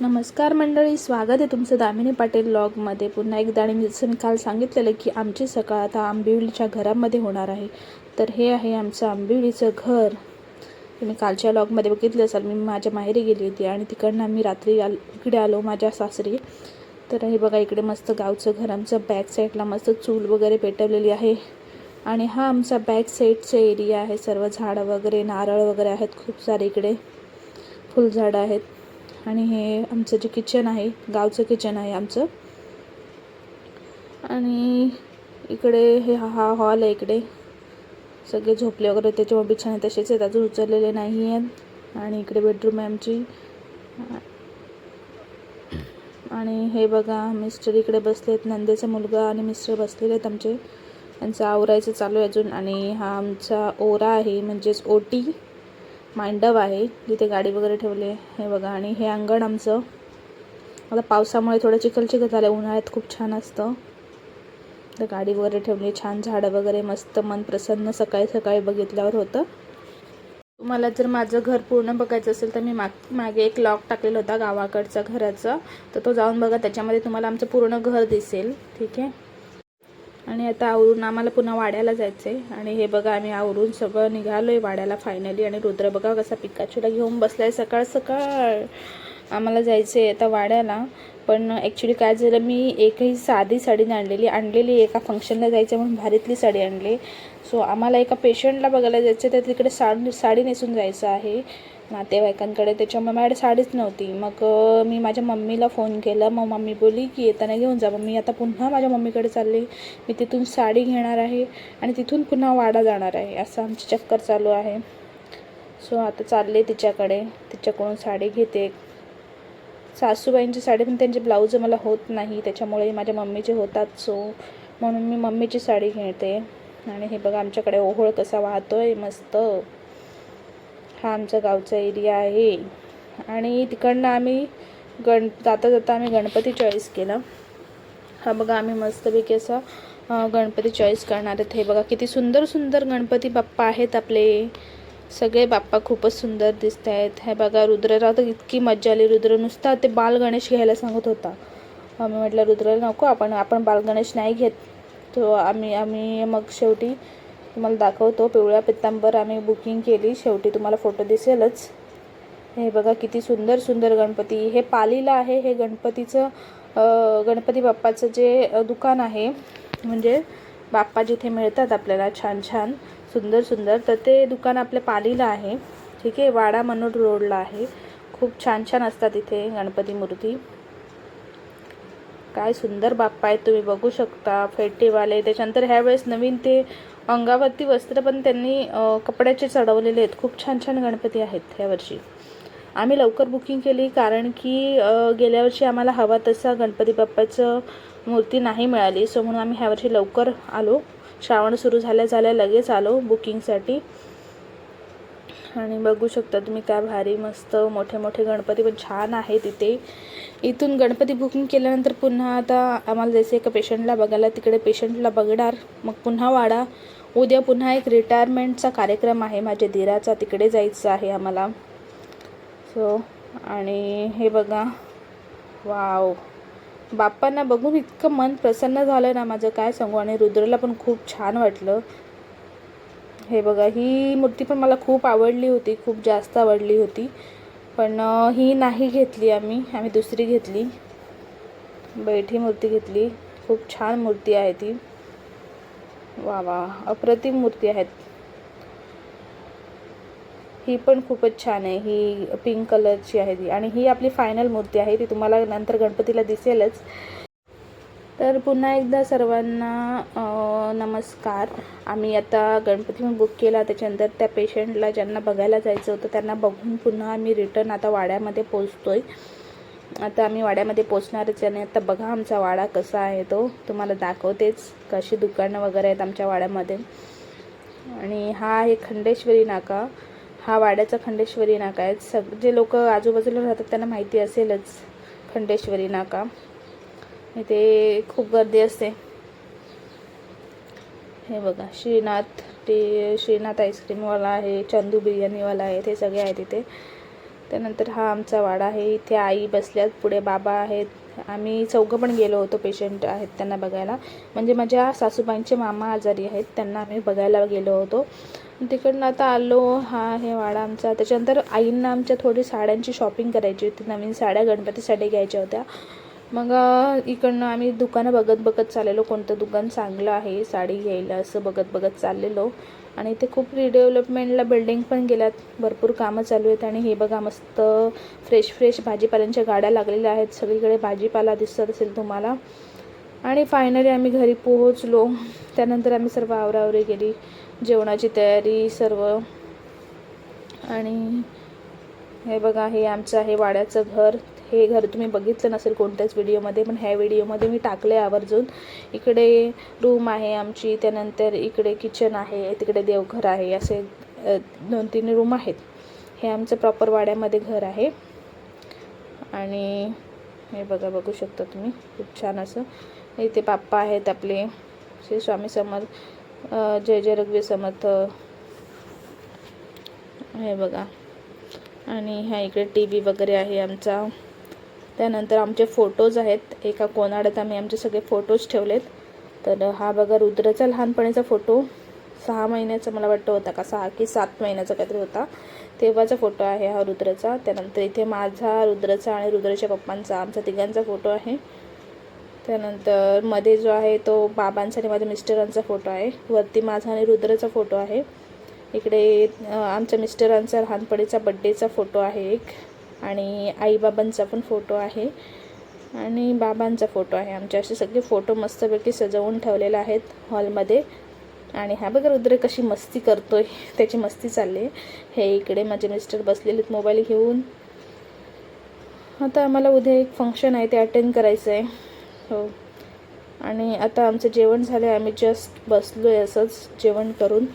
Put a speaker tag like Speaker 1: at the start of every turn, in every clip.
Speaker 1: नमस्कार मंडळी स्वागत आहे तुमचं दामिनी पाटील ब्लॉगमध्ये. पुन्हा एकदा आणि मी जसं मी काल सांगितलेलं की आमची सकाळ आता आंबिवलीच्या घरामध्ये होणार आहे. तर हे आहे आमचं आंबिवलीचं घर. तुम्ही कालच्या ब्लॉगमध्ये बघितलं असाल मी माझ्या माहेरी गेली होती आणि तिकडनं आम्ही रात्री आल इकडे आलो माझ्या सासरी. तर हे बघा इकडे मस्त गावचं घर आमचं बॅक साईडला मस्त चूल वगैरे पेटवलेली आहे. आणि हा आमचा बॅक साईडचा एरिया आहे. सर्व झाडं वगैरे नारळ वगैरे आहेत खूप सारे इकडे. फुलझाडं आहेत. आणि हे आमचं जे किचन आहे गावचं किचन आहे आमचं. आणि इकडे हे हा हा हॉल आहे इकडे. सगळे झोपले वगैरे त्याच्यामुळे बिछाने तसेच आहेत अजून उचललेले नाही आहेत. आणि इकडे बेडरूम आहे आमची. आणि हे बघा मिस्टर इकडे बसले आहेत नंदेचा मुलगा आणि मिस्टर बसलेले आहेत आमचे. त्यांचं आवरायचं चालू आहे अजून. आणि हा आमचा ओरा आहे म्हणजेच ओटी. मांडव आहे. जिथे गाडी वगैरे ठेवले हे बघा. आणि हे अंगण आमचं. आता पावसामुळे थोडं चिखल चिखल झालं उन्हाळ्यात खूप छान असतं. तर गाडी वगैरे ठेवली. छान झाडं वगैरे मस्त मन प्रसन्न सकाळी सकाळी बघितल्यावर होतं. तुम्हाला जर माझं घर पूर्ण बघायचं असेल तर मी माग मागे एक लॉक टाकलेला होता गावाकडचा घराचा. तर तो जाऊन बघा. त्याच्यामध्ये तुम्हाला आमचं पूर्ण घर दिसेल. ठीक आहे? आणि आता आवरून आम्हाला पुन्हा वाड्याला जायचं आहे आणि हे बघा आम्ही आवरून सगळं निघालो आहे वाड्याला फायनली आणि रुद्र बघा कसा पिकाचूला घेऊन बसला आहे सकाळ सकाळ. आम्हाला जायचं आहे आता वाड्याला. पण ॲक्च्युली काय झालं मी एकही साधी साडी नाही आणलेली. आणलेली एका फंक्शनला जायचं म्हणून भारीतली साडी आणली. सो आम्हाला एका पेशंटला बघायला जायचं तर तिकडे साडी साडी नेसून जायचं आहे. नातेवाईकांकडे. त्याच्यामुळे माझ्याकडे साडीच नव्हती. मग मी माझ्या मम्मीला फोन केला. मग मम्मी बोलली की येताना घेऊन जा. मग मी आता पुन्हा माझ्या मम्मीकडे चालले. मी तिथून साडी घेणार आहे आणि तिथून पुन्हा वाडा जाणार आहे. असं आमची चक्कर चालू आहे. सो आता चालले तिच्याकडे. तिच्याकडून साडी घेते. सासूबाईंची साडी पण त्यांचे ब्लाऊज मला होत नाही. त्याच्यामुळे माझ्या मम्मीचे होतात सो म्हणून मी मम्मीची साडी घेते. आणि हे बघा आमच्याकडे ओहोळ कसा वाहतो आहे मस्त. हा आमचा गावचा एरिया आहे. आणि तिकडनं आम्ही गण जाता जाता आम्ही गणपती चॉईस केला. हा बघा आम्ही मस्तपैकी असा गणपती चॉईस करणार आहेत. हे बघा किती सुंदर सुंदर गणपती बाप्पा आहेत आपले. सगळे बाप्पा खूपच सुंदर दिसत आहेत. हे बघा रुद्रराव तर इतकी मज्जा आली. रुद्र नुसता ते बाल गणेश घ्यायला सांगत होता. आम्ही म्हटलं रुद्रला नको आपण आपण बाल गणेश नाही घेत. तो आम्ही आम्ही मग शेवटी तुम्हाला दाखवतो. पिवळ्या पित्तांबर आम्ही बुकिंग केली. शेवटी तुम्हाला फोटो दिसेलच. हे बघा किती सुंदर सुंदर गणपती. हे पालीला आहे. हे गणपतीचं गणपती बाप्पाचं जे दुकान आहे म्हणजे बाप्पा जिथे मिळतात आपल्याला छान छान सुंदर सुंदर. तर ते दुकान आपल्या पालीला आहे. ठीक आहे वाडा मनोड रोडला आहे. खूप छान छान असतात इथे गणपती मूर्ती. काय सुंदर बाप्पा आहेत तुम्ही बघू शकता. फेटेवाले त्याच्यानंतर ह्यावेळेस नवीन ते अंगावरती वस्त्र पण त्यांनी कपड्याचे चढवलेले आहेत. खूप छान छान गणपती आहेत ह्यावर्षी आम्ही लवकर बुकिंग केली कारण की गेल्या वर्षी आम्हाला हवा तसा गणपती बाप्पाचं मूर्ती नाही मिळाली. सो म्हणून आम्ही ह्यावर्षी लवकर आलो. श्रावण सुरू झाल्या झाल्या लगेच आलो बुकिंगसाठी. आणि बघू शकता तुम्ही काय भारी मस्त मोठे मोठे गणपती पण छान आहे तिथे इथून गणपती बुकिंग केल्यानंतर पुन्हा आता आम्हाला जायचं एका पेशंटला बघायला. तिकडे पेशंटला बघणार. मग पुन्हा वाडा. उद्या पुन्हा एक रिटायरमेंटचा कार्यक्रम आहे माझ्या दिराचा. तिकडे जायचं आहे आम्हाला. सो आणि हे बघा. वाव बाप्पांना बघून इतकं मन प्रसन्न झालं ना माझं काय सांगू? आणि रुद्रला पण खूप छान वाटलं. हे बघा ही मूर्ती पण मला खूप आवडली होती खूप जास्त आवडली होती. पण ही नाही घेतली आम्ही आम्ही दुसरी घेतली. बैठी मूर्ती घेतली. खूप छान मूर्ती आहे ती. वा वा अप्रतिम मूर्ती आहेत. ही पण खूपच छान आहे. ही पिंक कलरची आहे ती. आणि ही आपली फायनल मूर्ती आहे. ती तुम्हाला नंतर गणपतीला दिसेलच. तर पुन्हा एकदा सर्वांना नमस्कार. आम्ही आता गणपती पण बुक केला. त्याच्यानंतर त्या पेशंटला ज्यांना बघायला जायचं होतं त्यांना बघून पुन्हा आम्ही रिटर्न आता वाड्यामध्ये पोचतो आहे आता आम्ही वाड्यामध्ये पोचणारच आणि आता बघा आमचा वाडा कसा आहे तो. तुम्हाला दाखवतेच कशी दुकानं वगैरे आहेत आमच्या वाड्यामध्ये. आणि हा आहे खंडेश्वरी नाका. हा वाड्याचा खंडेश्वरी नाका आहे. सग जे लोक आजूबाजूला राहतात त्यांना माहिती असेलच खंडेश्वरी नाका. इथे खूप गर्दी असते. हे बघा श्रीनाथ ते श्रीनाथ आईस्क्रीमवाला आहे चंदू बिर्याणीवाला आहे ते सगळे आहेत इथे. त्यानंतर हा आमचा वाडा आहे. इथे आई बसल्यात पुढे बाबा आहेत. आम्ही चौघं पण गेलो होतो पेशंट आहेत त्यांना बघायला. म्हणजे माझ्या सासूबाईंचे मामा आजारी आहेत त्यांना आम्ही बघायला गेलो होतो. तिकडनं आता आलो हा हे वाडा आमचा. त्याच्यानंतर आईंना आमच्या थोडी साड्यांची शॉपिंग करायची होती. नवीन साड्या गणपतीसाठी घ्यायच्या होत्या. मग इकडनं आम्ही दुकानं बघत बघत चाललेलो. कोणतं दुकान चांगलं आहे साडी घ्यायला असं बघत बघत चाललेलो. आणि इथे खूप रिडेव्हलपमेंटला बिल्डिंग पण गेल्यात. भरपूर कामं चालू आहेत. आणि हे बघा मस्त फ्रेश फ्रेश भाजीपाल्यांच्या गाड्या लागलेल्या आहेत. सगळीकडे भाजीपाला दिसत असेल तुम्हाला. आणि फायनली आम्ही घरी पोहोचलो. त्यानंतर आम्ही सर्व आवरावरी गेली. जेवणाची तयारी सर्व. आणि हे बघा हे आमचं आहे वाड्याचं घर. हे घर तुम्ही बघितलं नसेल कोणत्याच व्हिडिओमध्ये पण ह्या व्हिडिओमध्ये मी टाकले आवर्जून. इकडे रूम आहे आमची त्यानंतर इकडे किचन आहे तिकडे देवघर आहे असे दोन तीन रूम आहेत. हे आमचं प्रॉपर वाड्यामध्ये घर आहे. आणि हे बघा बघू शकता तुम्ही. खूप छान असं. इथे पाप्पा आहेत आपले. श्री स्वामी समर्थ जय जय रघुवीर समर्थ. हे बघा. आणि ह्या इकडे टी व्ही वगैरे आहे आमचा. त्यानंतर आमचे फोटोज आहेत. एका कोनाड्यात आम्ही आमचे सगळे फोटोज ठेवलेत. तर हा बघा रुद्रचा लहानपणीचा फोटो. सहा महिन्याचा मला वाटतं होता का? सहा की सात महिन्याचा काहीतरी होता. तेव्हाचा फोटो आहे हा रुद्रचा. त्यानंतर इथे माझा रुद्रचा आणि रुद्रच्या पप्पांचा. आमचा तिघांचा फोटो आहे. त्यानंतरमध्ये जो आहे तो बाबांचा आणि माझ्या मिस्टरांचा फोटो आहे. वरती माझा आणि रुद्रचा फोटो आहे. इकडे आमच्या मिस्टरांचा लहानपणीचा बड्डेचा फोटो आहे एक आणि आईबाबांचा पण फोटो आहे आणि बाबांचा फोटो आहे. आमचे असे सगळे फोटो मस्तपैकी सजवून ठेवलेले आहेत हॉलमध्ये. आणि हा बघा रुद्र कशी मस्ती करतो आहे त्याची मस्ती चालली आहे हे इकडे माझे मिस्टर बसलेले आहेत मोबाईल घेऊन. आता आम्हाला उद्या एक फंक्शन आहे ते अटेंड करायचं आहे हो. आणि आता आमचं जेवण झालं आहे आम्ही जस्ट बसलो आहे असंच जेवण करून.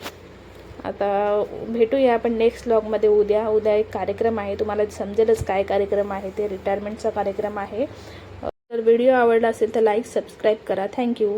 Speaker 1: आता भेटूया आपण नेक्स्ट ब्लॉगमध्ये उद्या. उद्या एक कार्यक्रम आहे तुम्हाला समजेलच काय कार्यक्रम आहे ते रिटायरमेंटचा कार्यक्रम आहे. तर व्हिडिओ आवडला असेल तर लाईक सबस्क्राईब करा. थँक्यू